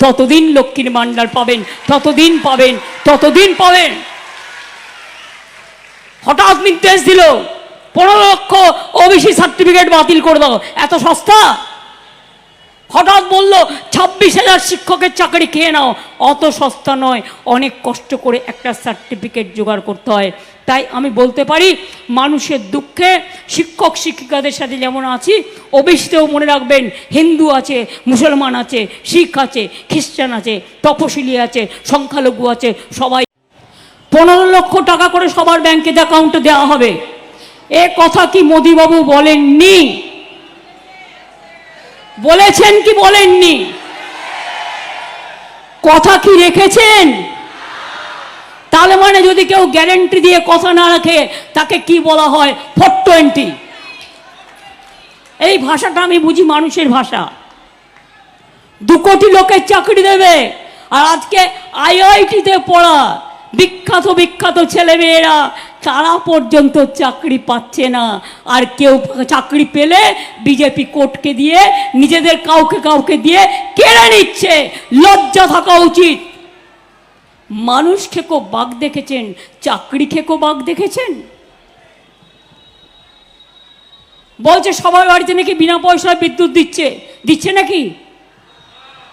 ততদিন লক্ষ্মীর ভাণ্ডার পাবেন, ততদিন পাবেন ততদিন পাবেন। হঠাৎ নির্দেশ দিল, পনেরো লক্ষ ওবিসি সার্টিফিকেট বাতিল করে দাও, এত সস্তা? হঠাৎ বলল, ছাব্বিশ হাজার শিক্ষকের চাকরি খেয়ে নাও, অত সস্তা নয়, অনেক কষ্ট করে একটা সার্টিফিকেট জোগাড় করতে হয়। তাই আমি বলতে পারি, মানুষের দুঃখে শিক্ষক, শিক্ষিকাদের সাথে যেমন আছি ওবিসিতেও মনে রাখবেন, হিন্দু আছে, মুসলমান আছে, শিখ আছে, খ্রিস্টান আছে, তপশিলি আছে, সংখ্যালঘু আছে, সবাই। পনেরো লক্ষ টাকা করে সবার ব্যাংকে অ্যাকাউন্টে দেওয়া হবে। এ কথা কি মোদিবাবু বলেননি? বলেছেন কি বলেননি? কথা কি রেখেছেন? তাহলে মানে যদি কেউ গ্যারেন্টি দিয়ে কথা না রাখে, তাকে কি বলা হয়? Four twenty. এই ভাষাটা আমি বুঝি মানুষের ভাষা। দু কোটি লোকের চাকরি দেবে, আর আজকে আইআইটিতে পড়া বিখ্যাত বিখ্যাত ছেলেমেয়েরা, তারা পর্যন্ত চাকরি পাচ্ছে না। আর কেউ চাকরি পেলে বিজেপি কোর্টকে দিয়ে, নিজেদের কাউকে কাউকে দিয়ে কেড়ে নিচ্ছে। লজ্জা থাকা উচিত। মানুষ খেকো বাঘ দেখেছেন, চাকরি খেকো বাঘ দেখেছেন? বলছে, সবার বাড়িতে নাকি বিনা পয়সায় বিদ্যুৎ দিচ্ছে দিচ্ছে নাকি?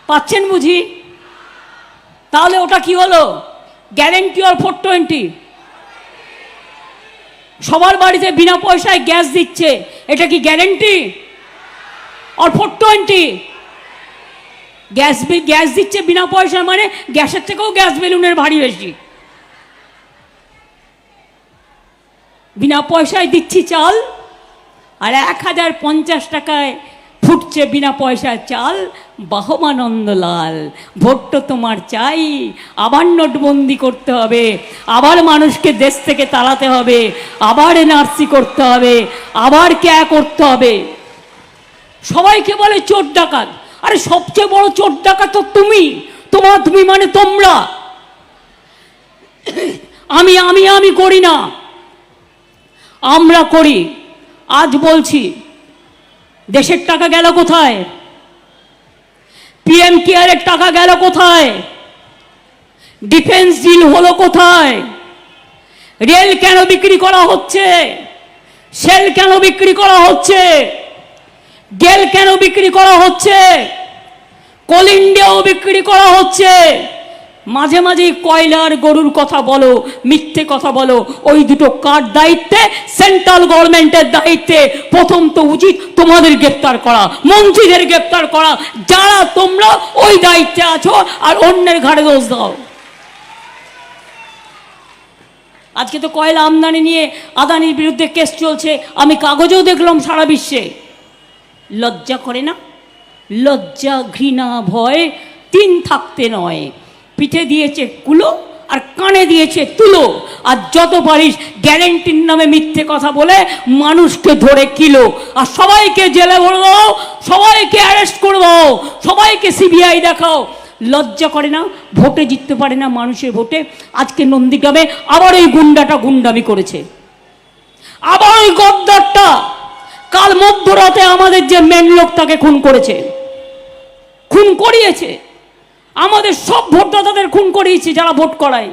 পাচ্ছেন বুঝি? তাহলে ওটা কি হলো? Guarantee or four twenty? সবার বাড়িতে বিনা পয়সায় গ্যাস দিচ্ছে, এটা কি guarantee? Or four twenty? Gas B- gas দিচ্ছে বিনা পয়সায় মানে গ্যাসের থেকেও গ্যাস বেলুনের ভারী বেশি। বিনা পয়সায় দিচ্ছি চাল, আর এক হাজার পঞ্চাশ টাকায় ফুটছে বিনা পয়সায় চাল, বাহমানন্দ লাল, ভোট তোমার চাই, আবার নোটবন্দি করতে হবে, আবার মানুষকে দেশ থেকে তাড়াতে হবে, আবার এনআরসি করতে হবে, আবার ক্যা করতে হবে। সবাইকে বলে চোর ডাকাত। আরে সবচেয়ে বড় চোর ডাকাত তো তুমি। তোমার তুমি মানে তোমরা। আমি আমি আমি করি না। আমরা করি। আজ বলছি, দেশের টাকা গেল কোথায়? পিএম কেয়ারের টাকা গেল কোথায়? ডিফেন্স ডিল হলো কোথায়? রেল কেন বিক্রি করা হচ্ছে? সেল কেন বিক্রি করা হচ্ছে? গেল কেন বিক্রি করা হচ্ছে? কোল ইন্ডিয়াও বিক্রি করা হচ্ছে। মাঝে মাঝে কয়লার গরুর কথা বলো, মিথ্যে কথা বলো। ওই দুটো কার দায়িত্বে? সেন্ট্রাল গভর্নমেন্টের দায়িত্বে। প্রথম তো উচিত তোমাদের গ্রেপ্তার করা, মন্ত্রীদের গ্রেপ্তার করা। যারা তোমরা ওই দায়িত্বে আছো আর অন্যের ঘাড়ে দোষ দাও। আজকে তো কয়লা আমদানি নিয়ে আদানির বিরুদ্ধে কেস চলছে। আমি কাগজেও দেখলাম সারা বিশ্বে। লজ্জা করে না? লজ্জা, ঘৃণা, ভয় তিন থাকতে নয়। পিঠে দিয়েছে কুলো আর কানে দিয়েছে তুলো। আর যত পারিস গ্যারেন্টির নামে মিথ্যে কথা বলে মানুষকে ধরে কিলো। আর সবাইকে জেলে ভরে দাও, সবাইকে অ্যারেস্ট করে দাও, সবাইকে সিবিআই দেখাও। লজ্জা করে না? ভোটে জিততে পারে না মানুষের ভোটে। আজকে নন্দীগ্রামে আবার এই গুন্ডাটা গুন্ডামি করেছে। আবার ওই গদ্দারটা কাল মধ্যরাতে আমাদের যে মেন লোক তাকে খুন করেছে। খুন করিয়েছে। আমাদের সব ভোটদাতাদের খুন করিয়েছে যারা ভোট করায়।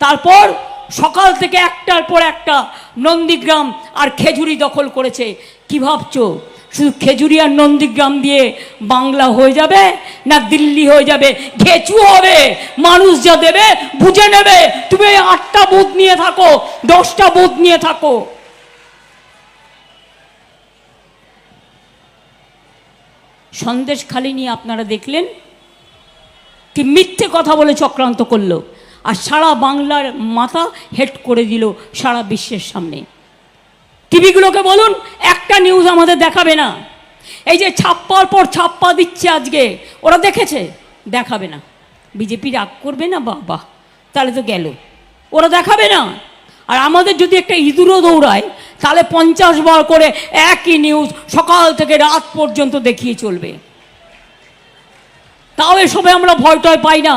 তারপর সকাল থেকে একটার পর একটা নন্দীগ্রাম আর খেজুরি দখল করেছে। কি ভাবছ? শুধু খেজুরি আর নন্দীগ্রাম দিয়ে বাংলা হয়ে যাবে না দিল্লি হয়ে যাবে? ঘেচু হবে। মানুষ যা দেবে, বুঝে নেবে। তুমি আটটা বুথ নিয়ে থাকো, দশটা বুথ নিয়ে থাকো। সন্দেশ খালি নিয়ে আপনারা দেখলেন কি মিথ্যে কথা বলে চক্রান্ত করল। আর সারা বাংলার মাথা হেড করে দিল সারা বিশ্বের সামনে। টিভিগুলোকে বলুন, একটা নিউজ আমাদের দেখাবে না। এই যে ছাপ্পার পর ছাপ্পা দিচ্ছে আজকে, ওরা দেখেছে? দেখাবে না। বিজেপি রাগ করবে না? বাবা তাহলে তো গেল। ওরা দেখাবে না? আর আমাদের যদি একটা ইঁদুরও দৌড়ায়, তাহলে পঞ্চাশ বার করে একই নিউজ সকাল থেকে রাত পর্যন্ত দেখিয়ে চলবে। তাও এসবে আমরা ভয় টয় পাই না।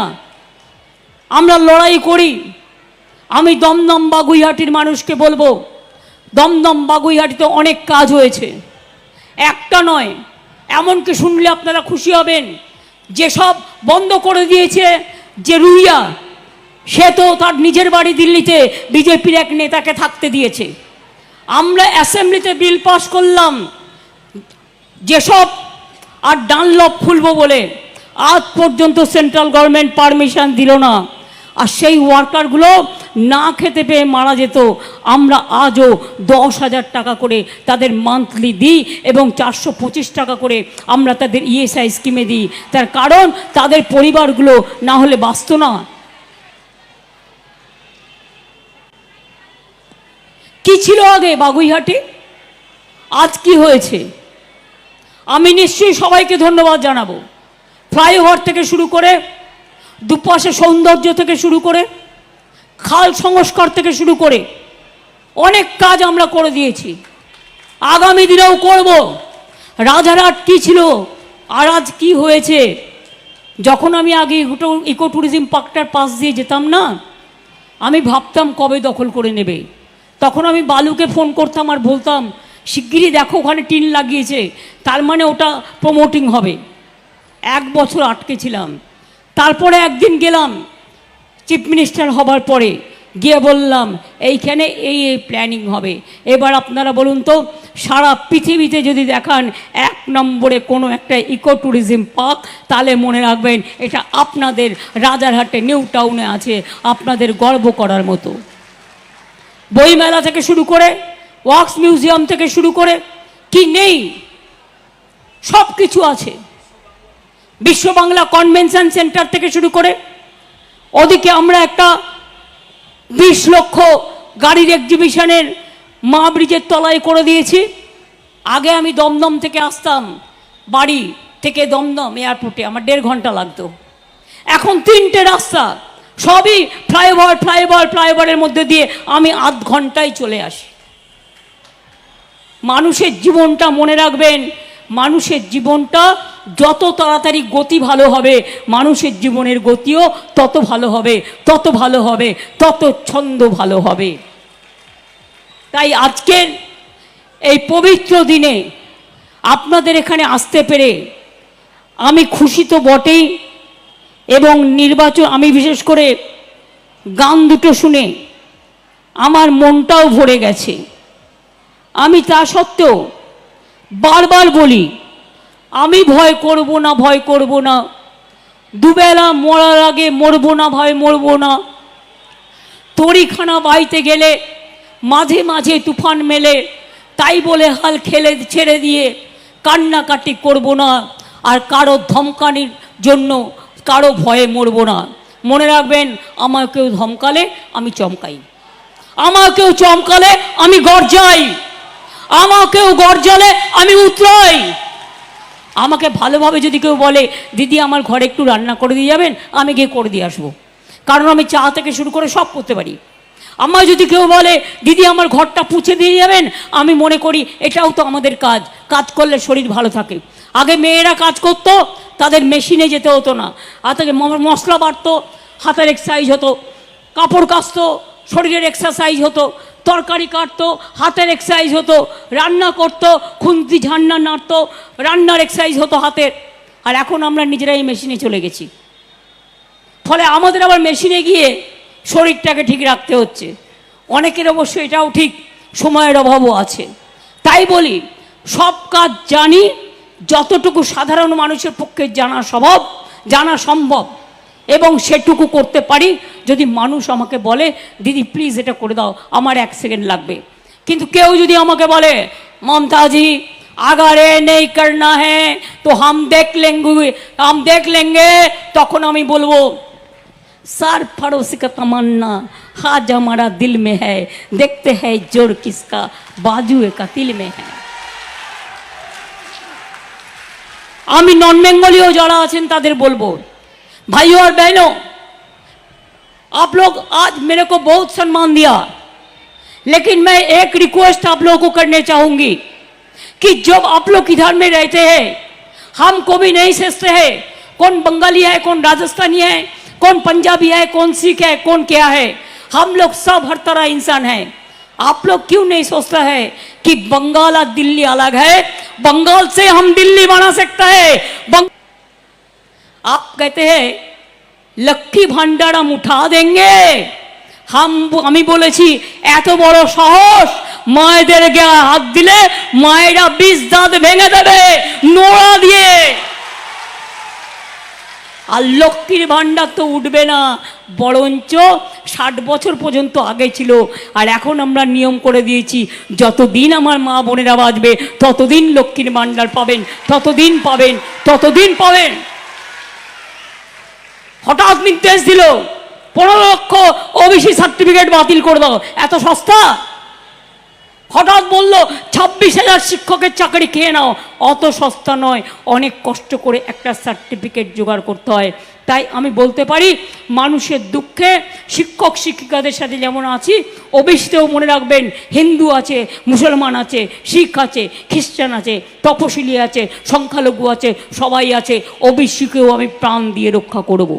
আমরা লড়াই করি। আমি দমদম বাগুইহাটির মানুষকে বলব, দমদম বাগুইহাটিতে অনেক কাজ হয়েছে। একটা নয়, এমনকি শুনলে আপনারা খুশি হবেন, যেসব বন্ধ করে দিয়েছে যে রুইয়া সে তো তার নিজের বাড়ি দিল্লিতে বিজেপির এক নেতাকে থাকতে দিয়েছে। আমরা অ্যাসেম্বলিতে বিল পাস করলাম। যেসব আর ডানলপ খুলবো বলে আজ পর্যন্ত সেন্ট্রাল গভর্নমেন্ট পারমিশন দিল না। আর সেই ওয়ার্কারগুলো না খেতে পেয়ে মারা যেত। আমরা আজও দশ হাজার টাকা করে তাদের মান্থলি দিই এবং চারশো পঁচিশ টাকা করে আমরা তাদের ইএসআই স্কিমে দিই। তার কারণ তাদের পরিবারগুলো না হলে বাঁচত না। কি ছিল আগে বাগুইহাটে? আজ কি হয়েছে? আমি নিশ্চয়ই সবাইকে ধন্যবাদ জানাব। ফ্লাইওভার থেকে শুরু করে, দুপাশে সৌন্দর্য থেকে শুরু করে, খাল সংস্কার থেকে শুরু করে অনেক কাজ আমরা করে দিয়েছি। আগামী দিনেও করব। রাজারহাট কী ছিল আর আজ কি হয়েছে? যখন আমি আগে ইকো ট্যুরিজম পার্কটার পাশ দিয়ে যেতাম না, আমি ভাবতাম কবে দখল করে নেবে। তখন আমি বালুকে ফোন করতাম আর বলতাম, শিগগিরই দেখো ওখানে টিন লাগিয়েছে, তার মানে ওটা প্রমোটিং হবে। এক বছর আটকে ছিলাম। তারপরে একদিন গেলাম চিফ মিনিস্টার হবার পরে, গিয়ে বললাম, এইখানে এই এই প্ল্যানিং হবে। এবার আপনারা বলুন তো, সারা পৃথিবীতে যদি দেখান, এক নম্বরে কোনো একটা ইকো ট্যুরিজম পার্ক তাহলে মনে রাখবেন, এটা আপনাদের রাজারহাটে নিউ টাউনে আছে, আপনাদের গর্ব করার মতো। বইমেলা থেকে শুরু করে, ওয়াক্স মিউজিয়াম থেকে শুরু করে, কি নেই সব কিছু আছে। বিশ্ব বাংলা কনভেনশন সেন্টার থেকে শুরু করে, ওদিকে আমরা একটা বিশ লক্ষ গাড়ির এক্সিবিশনের মা ব্রিজের তলায় করে দিয়েছি। আগে আমি দমদম থেকে আসতাম, বাড়ি থেকে দমদম এয়ারপোর্টে আমার দেড় ঘণ্টা লাগতো। এখন তিনটে রাস্তা সবই ফ্লাইওভার ফ্লাইওভার, ফ্লাইওভারের মধ্যে দিয়ে আমি আধ ঘন্টায় চলে আসি। মানুষের জীবনটা মনে রাখবেন, মানুষের জীবনটা যত তাড়াতাড়ি গতি ভালো হবে, মানুষের জীবনের গতিও তত ভালো হবে, তত ভালো হবে, তত ছন্দ ভালো হবে। তাই আজকের এই পবিত্র দিনে আপনাদের এখানে আসতে পেরে আমি খুশি তো বটেই এবং নির্বাচন, আমি বিশেষ করে গান দুটো শুনে আমার মনটাও ভরে গেছে। আমি তা সত্ত্বেও বারবার বলি, আমি ভয় করব না, ভয় করব না। দুবেলা মরার আগে মরবো না, ভয় মরবো না। তরিখানা বাইতে গেলে মাঝে মাঝে তুফান মেলে, তাই বলে হাল খেলে ছেড়ে দিয়ে কান্নাকাটি করব না। আর কারও ধমকানির জন্য কারও ভয়ে মরবো না। মনে রাখবেন, আমার কেউ ধমকালে আমি চমকাই। আমার কেউ চমকালে আমি গর্জাই। আমাকেও গর্জালে আমি উতরাই। আমাকে ভালোভাবে যদি কেউ বলে, দিদি, আমার ঘরে একটু রান্না করে দিয়ে যাবেন, আমি গিয়ে করে দিয়ে আসব। কারণ আমি চা থেকে শুরু করে সব করতে পারি। আমার যদি কেউ বলে, দিদি, আমার ঘরটা পুছে দিয়ে যাবেন, আমি মনে করি, এটাও তো আমাদের কাজ। কাজ করলে শরীর ভালো থাকে। আগে মেয়েরা কাজ করতো, তাদের মেশিনে যেতে হতো না। হাতে মশলা বাড়তো, হাতের এক্সারসাইজ হতো, কাপড় কাচতো, শরীরের এক্সারসাইজ হতো, তরকারি কাটতো, হাতের এক্সারসাইজ হতো, রান্না করতো, খুন্তি ঝান্না নাড়তো, রান্নার এক্সারসাইজ হতো হাতের। আর এখন আমরা নিজেরাই মেশিনে চলে গেছি। ফলে আমাদের আবার মেশিনে গিয়ে শরীরটাকে ঠিক রাখতে হচ্ছে। অনেকের অবশ্য এটাও ঠিক, সময়ের অভাবও আছে। তাই বলি, সব কাজ জানি যতটুকু সাধারণ মানুষের পক্ষে জানা সম্ভব জানা সম্ভব, এবং সেটুকু করতে পারি। যদি মানুষ আমাকে বলে, দিদি প্লিজ এটা করে দাও, আমার এক সেকেন্ড লাগবে। কিন্তু কেউ যদি আমাকে বলে, মমতাজি, আগারে নেই করনা হ্যাঁ তো হাম দেখ লেঙ্গু, হাম দেখ লেঙ্গে। তখন আমি বলব, সার ফড়োসি কা তামান্না হাজ আমারা দিল মে হ্যায়, দেখতে হ্যায় জোর কিসকা বাজু এ কাতিল মে হ্যায়। আমি নন বেঙ্গলীয় যারা আছেন তাদের বলবো भाइयों और बहनों आप लोग आज मेरे को बहुत सम्मान दिया लेकिन मैं एक रिक्वेस्ट आप लोगों को करने चाहूंगी कि जब आप लोग इधर में रहते हैं हमको भी नहीं सोचते हैं कौन बंगाली है कौन राजस्थानी है कौन पंजाबी है कौन सिख है कौन क्या है हम लोग सब हर तरह इंसान हैं आप लोग क्यों नहीं सोचता है कि बंगाल और दिल्ली अलग है बंगाल से हम दिल्ली बना सकता है बंग... आप कहते हैं লক্ষ্মী ভান্ডার हम उठा देंगे হাম আমি বলেছি এত বড় সাহস মায়েদের গায়ে হাত দিলে মায়েরা বিষ দাঁত ভেঙে দেবে নোড়া দিয়ে আর লক্ষ্মীর ভাণ্ডার তো উঠবে না। বরঞ্চ ষাট বছর পর্যন্ত আগে ছিল, আর এখন আমরা নিয়ম করে দিয়েছি, যতদিন আমার মা বোনেরা বাঁচবে, ততদিন লক্ষ্মীর ভাণ্ডার পাবেন, ততদিন পাবেন ততদিন পাবেন। হঠাৎ নির্দেশ দিল, পনেরো লক্ষ ওবিসি সার্টিফিকেট বাতিল করে দাও। এত সস্তা? হঠাৎ বলল, ছাব্বিশ হাজার শিক্ষকের চাকরি খেয়ে নাও। অত সস্তা নয়, অনেক কষ্ট করে একটা সার্টিফিকেট জোগাড় করতে হয়। তাই আমি বলতে পারি, মানুষের দুঃখে শিক্ষক শিক্ষিকাদের সাথে যেমন আছি ওবিসিতেও মনে রাখবেন, হিন্দু আছে, মুসলমান আছে, শিখ আছে, খ্রিস্টান আছে, তপশিলি আছে, সংখ্যালঘু আছে, সবাই আছে ওবিসিকেও আমি প্রাণ দিয়ে রক্ষা করব।